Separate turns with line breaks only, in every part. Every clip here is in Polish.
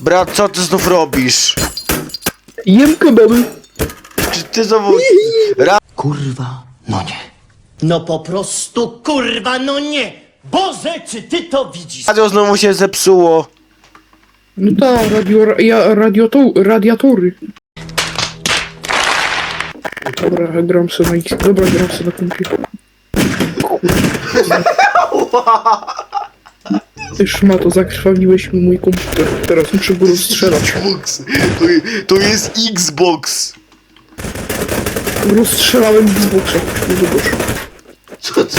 Brat, co ty znów robisz?
Jem kebaby.
Czy ty znowu... Ra...
Kurwa, no nie.
No po prostu kurwa, no nie! Boże, czy ty to widzisz?
Radio znowu się zepsuło.
No tak, radio, ja, radioto, radiatory. Dobra, gram sobie na X. Dobra, gram sobie na kompie. Ty szmato, zakrwawiłeś mi mój komputer. Teraz muszę go rozstrzelać.
Xbox. To, to jest Xbox.
Rozstrzelałem Xboxa. No zobacz.
Co ty?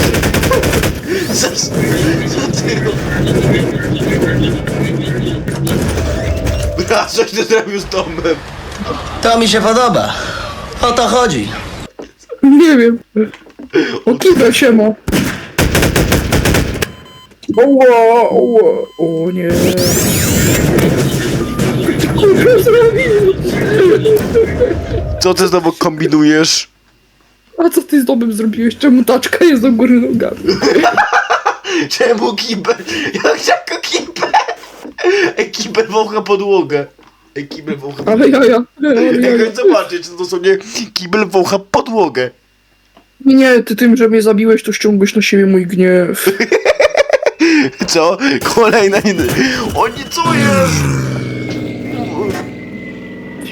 Co, co ty robisz? Brat, coś ty zrobił z domem.
To mi się podoba. O to chodzi.
Nie wiem. O kibel się ma. Oła, oła, o nie. Ty kurwa zrobił.
Co ty znowu kombinujesz?
A co ty z domem zrobiłeś? Czemu taczka jest do góry nogami?
Czemu kibel? Jak jako kibel? Ej, kibel wącha podłogę. Ej, kibel wącha
Ale ja, ja, ale ja, ja.
chodź zobaczyć, czy to dosłownie kibel wącha podłogę.
Nie, ty tym, że mnie zabiłeś, to ściągłeś na siebie mój gniew.
Co? Kolejna nie, co jest?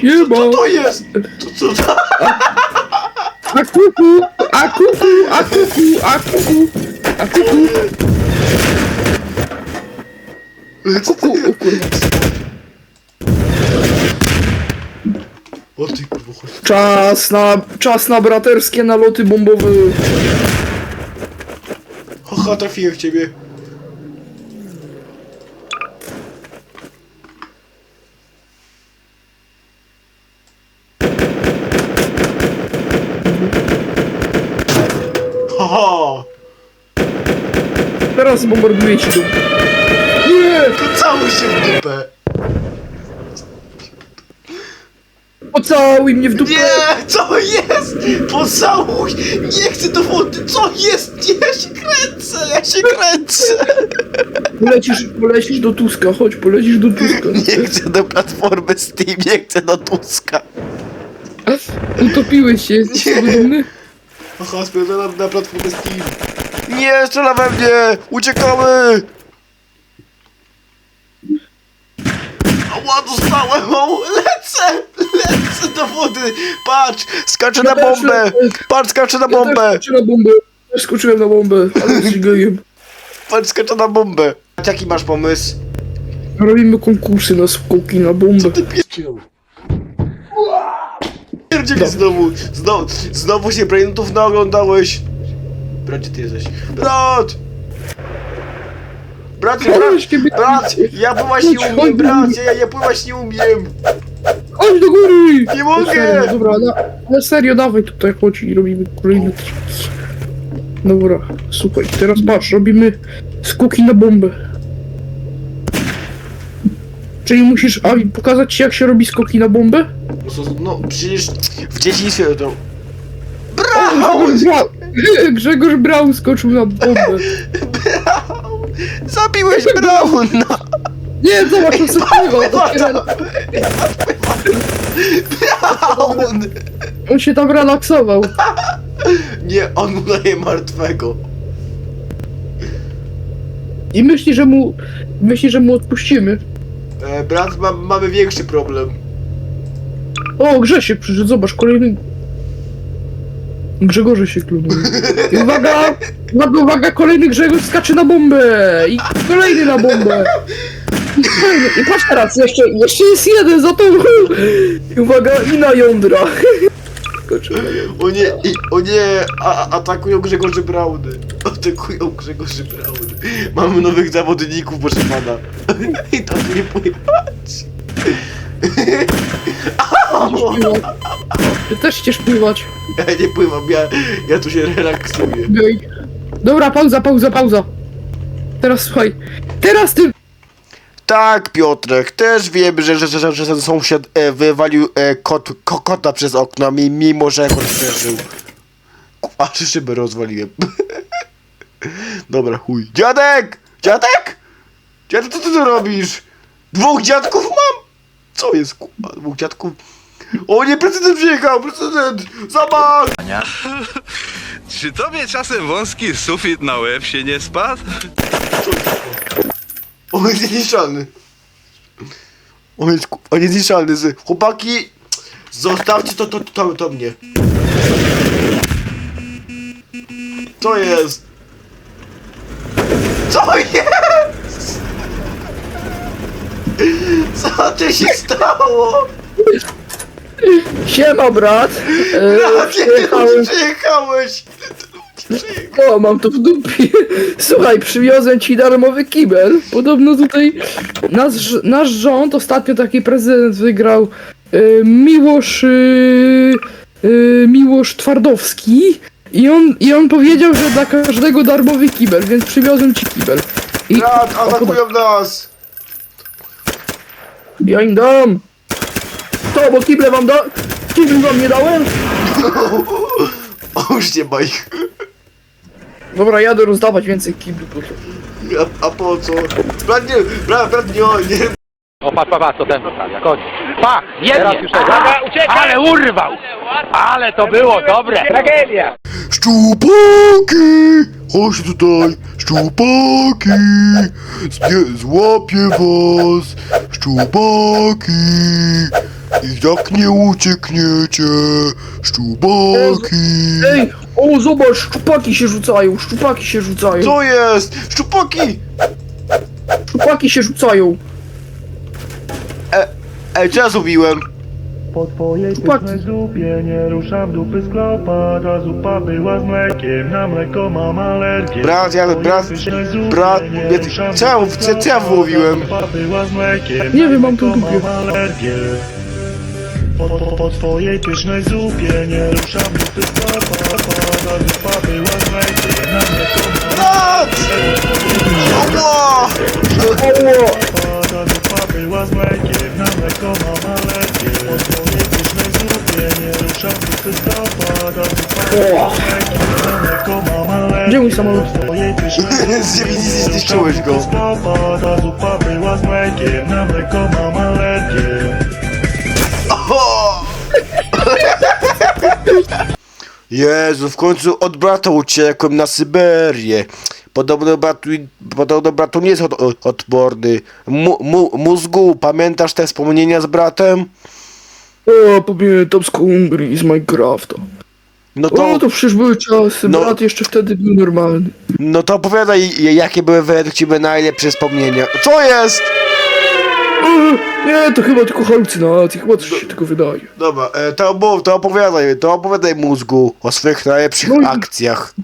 Siema.
Co to jest? Co, co to?
A kuku, a kuku, a kuku, a kuku, a kuku, kuku, o kurwa.
O ty kurwa, chodź.
Czas na, czas na braterskie naloty bombowe.
Haha, trafiłem w ciebie. Haha!
Teraz bombarduję ci dom. Nie!
Pocałuj się w dupę!
Pocałuj mnie w dupę!
Nie! Co jest? Pocałuj! Nie chcę do wody! Co jest? Nie, ja się kręcę! Ja się kręcę!
Polecisz, polecisz do Tuska, chodź, polecisz do Tuska.
Nie chcę do platformy Steam, nie chcę do Tuska.
Utopiłeś się, jesteś dumny?
Aha, spędzam na platformę Steam. Nie, strzela we mnie! Uciekamy! Ała, dostałem! O, lecę! Lecę do wody! Patrz! Skaczę na
Ja też
bombę!
lecę.
Patrz, skaczę na
Ja też
bombę!
skoczyłem na bombę. Też skoczyłem na bombę, ale jesteś gejem.
Patrz, skaczę na bombę! Jaki masz pomysł?
Robimy konkursy na skoki na bombę.
Pierdzieli znowu! Znowu, znowu się brainutów naoglądałeś! Brat, gdzie ty jesteś? Brat! Brat, brat,
Chodź, kiedy-
brat, ja pływać nie
Chodź,
umiem, brat, ja, ja pływać nie umiem!
Chodź do góry!
Nie mogę!
Na serio, dobra, na, na serio, dawaj tutaj, chodź i robimy kolejny Dobra, słuchaj, teraz patrz, robimy skoki na bombę. Czyli musisz Avi, pokazać ci jak się robi skoki na bombę?
No, przecież w dzieciństwie to...
Grzegorz Braun, Grzegorz Braun skoczył na bombę.
Zabiłeś Brauna!
Nie, zobacz, on sobie dopiero-
Braun!
on się tam relaksował.
Nie, on mu daje martwego.
I myśli, że mu, myśli, że mu odpuścimy.
E, brat, ma, mamy większy problem.
O, Grzesiek przyszedł, zobacz, kolejny... Grzegorze się klonuje. I uwaga, uwaga, uwaga, kolejny Grzegorz skacze na bombę! I kolejny na bombę! I kolejny, i patrz teraz, jeszcze, jeszcze jest jeden za to. I uwaga, i na jądra. Skoczył na jądra.
O nie, i, o nie, a, a- atakują Grzegorzy Brauny. Atakują Grzegorzy Brauny. Mamy nowych zawodników, proszę pana. I tam nie. Pływać.
Ty też chcesz pływać.
Ja nie pływam, ja, ja tu się relaksuję.
Dobra, pauza, pauza, pauza. Teraz słuchaj. Teraz ty
Tak, Piotrek, też wiem, że, że, że, że ten sąsiad e, wywalił e, kot, ko, kota przez okno, mi, mimo że kot przeżył. Aż szybę rozwaliłem. Dobra, chuj. Dziadek! Dziadek! Dziadek, co ty tu robisz? Dwóch dziadków mam! Co jest kurwa? Dwóch dziadków? O nie, prezydent przyjechał! Prezydent! Zobacz!
Czy tobie czasem wąski sufit na łeb się nie spadł?
On jest niezniszczalny. On jest, ku- on jest niezniszczalny. z- Chłopaki, zostawcie to, to, to, to mnie. Co jest? Co jest? Co tu się stało?
Siema, brat. E,
A kiedy
przyjechałem...
przyjechałeś?
O, mam to w dupie. Słuchaj, przywiozłem ci darmowy kibel. Podobno tutaj nasz, nasz rząd, ostatnio taki prezydent wygrał e, Miłosz, e, e, Miłosz Twardowski. I on, I on powiedział, że dla każdego darmowy kibel, więc przywiozłem ci kibel. I
Brat, atakują nas!
ja im dam. To, bo kible wam da... Kible wam nie dałem?
O, już nie ma ich.
Dobra, jadę rozdawać więcej kibli to.
A, a po co? Brat, nie, brat, brat, nie, nie.
O, patrz, patrz, patrz, co ten zostawia, koniec. Pach, jednie! Uwaga, uciekaj! Ale urwał! Ale to było dobre! Tragedia!
Szczupaki! Chodź tutaj, szczupaki! Zbie- złapię was, szczupaki! I jak nie uciekniecie, szczupaki!
Ej, o zobacz, szczupaki się rzucają, szczupaki się rzucają,
Co jest? Szczupaki!
szczupaki się rzucają.
Ej, co ja zrobiłem?
Po twojej pysznej zupie nie ruszam dupy z klopa Ta zupa była z mlekiem, na mleko mam alergię
Brat, ja- brat- brat,
nie
nie-
ruszam
co ja- co- co ja wyłowiłem?
Zupa była z mlekiem,
Nie wiem, mam tu dupie.
mam alergię po, po, po twojej pysznej zupie nie ruszam dupy z klopa Ta zupa była z mlekiem, na mleko mam
Brat! Ała!
Była z mlekiem, na mleko zupie nie ruszam z na mleko
Gdzie mój samolot?
Zniszczyłeś go.
Stopa, ta zupa była z mlekiem, na mleko!
Jezu, w końcu od brata uciekłem na Syberię. Podobno bratu, podobno bratu nie jest od, od, odporny. Mu, mu, mózgu, pamiętasz te wspomnienia z bratem?
o, pamiętam z Kungry, z Minecrafta.
No
O,
to,
to przecież były czasy,
No.
brat jeszcze wtedy był normalny.
no to opowiadaj, jakie były według ciebie najlepsze wspomnienia. Co jest?
O, nie, to chyba tylko halucynacje, chyba coś się tylko wydaje.
Dobra, e, to, mów, to opowiadaj, to opowiadaj mózgu o swoich najlepszych
No i-
akcjach.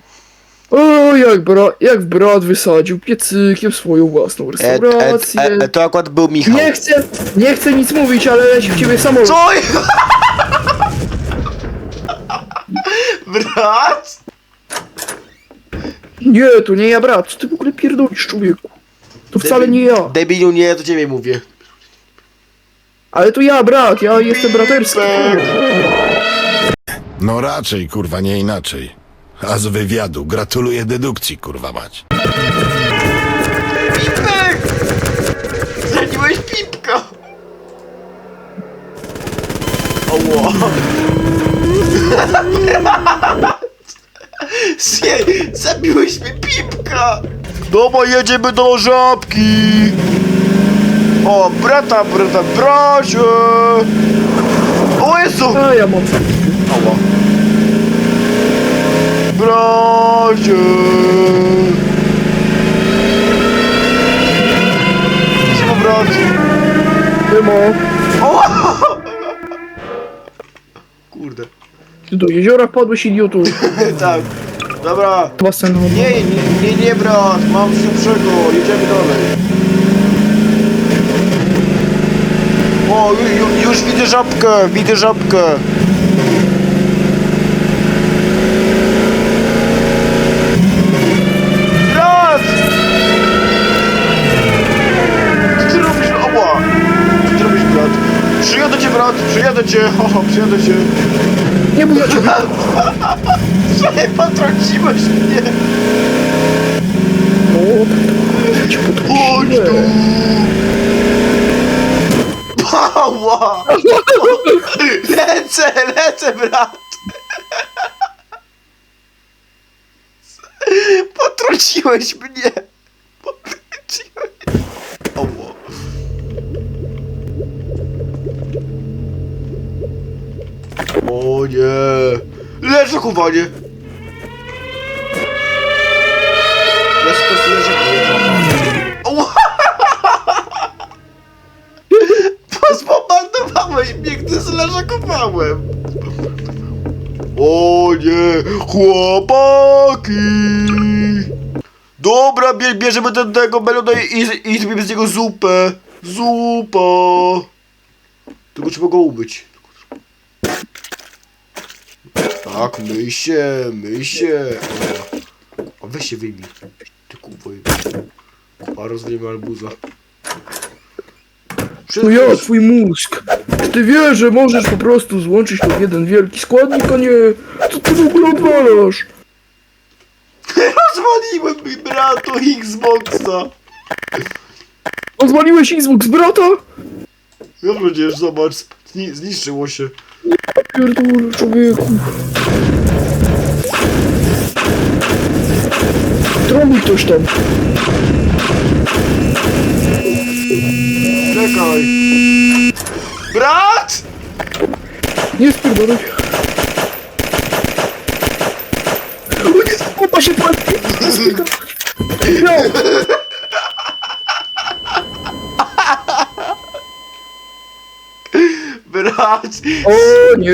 O, jak, bra, jak brat wysadził piecykiem swoją własną
E, e,
restaurację.
e, e, to akurat był Michał.
Nie chcę, nie chcę nic mówić, ale leci w ciebie samolot.
Co? Brat?
Nie, to nie ja, brat, co ty w ogóle pierdolisz, człowieku? To wcale nie ja,
Debilu, nie, to ciebie mówię.
ale to ja, brat, ja jestem braterski.
No raczej, kurwa, nie inaczej. A z wywiadu gratuluję dedukcji, kurwa mać.
Pipek! Zraniłeś pipka! Oło! Sie, zabiłeś mi pipka! Dobra, jedziemy do żabki! O, brata, brata, bracie! O Jezu!
A ja mam.
Ała. Bracie! Siema, brat!
Emo,
Kurde.
ty do jeziora wpadłeś, idiotu.
tak. Dobra.
Basen
Nie, nie, nie, nie, brat. Mam szybszego. Jedziemy dalej. O, ju, ju, już widzę żabkę. Widzę żabkę. Przyjadę cię. Haha, przyjadę cię.
Nie bój cię.
Nie potrąciłeś mnie!
O, tak, tak, cię
Chodź
podkusiłem.
tu! Ała! Lecę, lecę, brat! Potrąciłeś mnie! Nie! Leżę, chowanie! Leżę, to leżę, Ała! Zbombardowałeś mnie, gdy zleżakowałem! O nie! Chłopaki! Dobra, bie, bierzemy ten, tego melona i, i, i zrobimy z niego zupę! Zupa! Tylko trzeba go umyć. Tak, myj się, myj się. O, a weź się wyjmij. Ty kurwa. A rozwijmy albuza.
To ja, twój mózg. Ty wiesz, że możesz po prostu złączyć to w jeden wielki składnik, a nie... Co ty w ogóle odwalasz?
Rozwaliłem mi bratu Xboxa!
Rozwaliłeś Xbox brata?
Ja przecież zobacz, zni zniszczyło się.
Pierdolę, człowieku. Troluj ktoś tam.
Czekaj. Brat!
Nie spierdolaj. O nie, chłopa się płaci. No.
Brat!
O nie,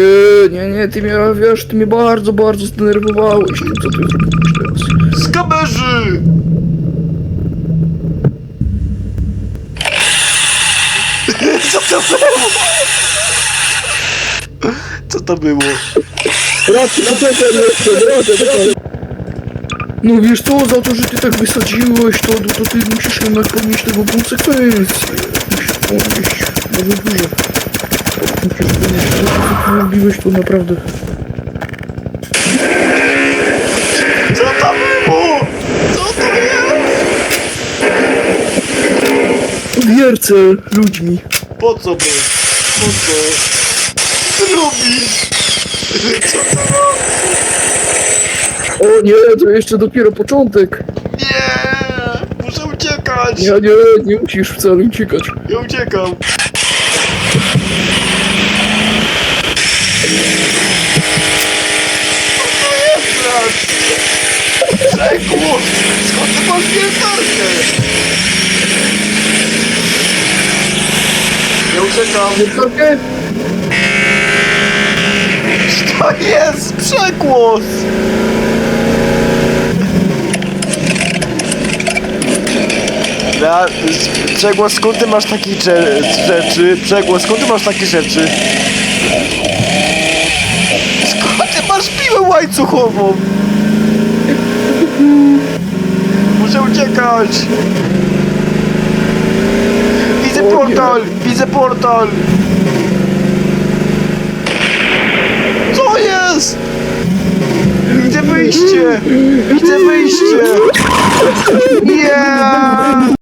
nie, nie, ty mnie, wiesz, ty mnie bardzo, bardzo zdenerwowałeś tym, co ty zrobiłeś teraz.
Z kamerzy! Co to było? Co to było?
Raczej, poczekaj jeszcze, raczej, czekaj. No wiesz co, za to, że ty tak wysadziłeś, to, to ty musisz jednak ponieść tego konsekwencje. Musisz ponieść bardzo duże. Musisz ponieść to, co ty zrobiłeś, to naprawdę...
Co to było? Co to jest?
Wiercę ludźmi.
Po co by? Po co? Co ty robisz?
O nie, to jeszcze dopiero początek.
Nie! Muszę uciekać!
Nie, nie, nie musisz wcale uciekać.
Ja uciekam! Rzekło! Skąd ty masz wiertarkę? Ja uciekam!
Wiertarkę?
To jest przegłos! Ja, przegłos, skąd ty masz takie rzeczy? Przegłos, skąd ty masz takie rzeczy? Skąd ty masz piłę łańcuchową? Muszę uciekać! Widzę
O nie.
portal! Widzę portal! Co jest? Widzę wyjście! Widzę wyjście! Nie!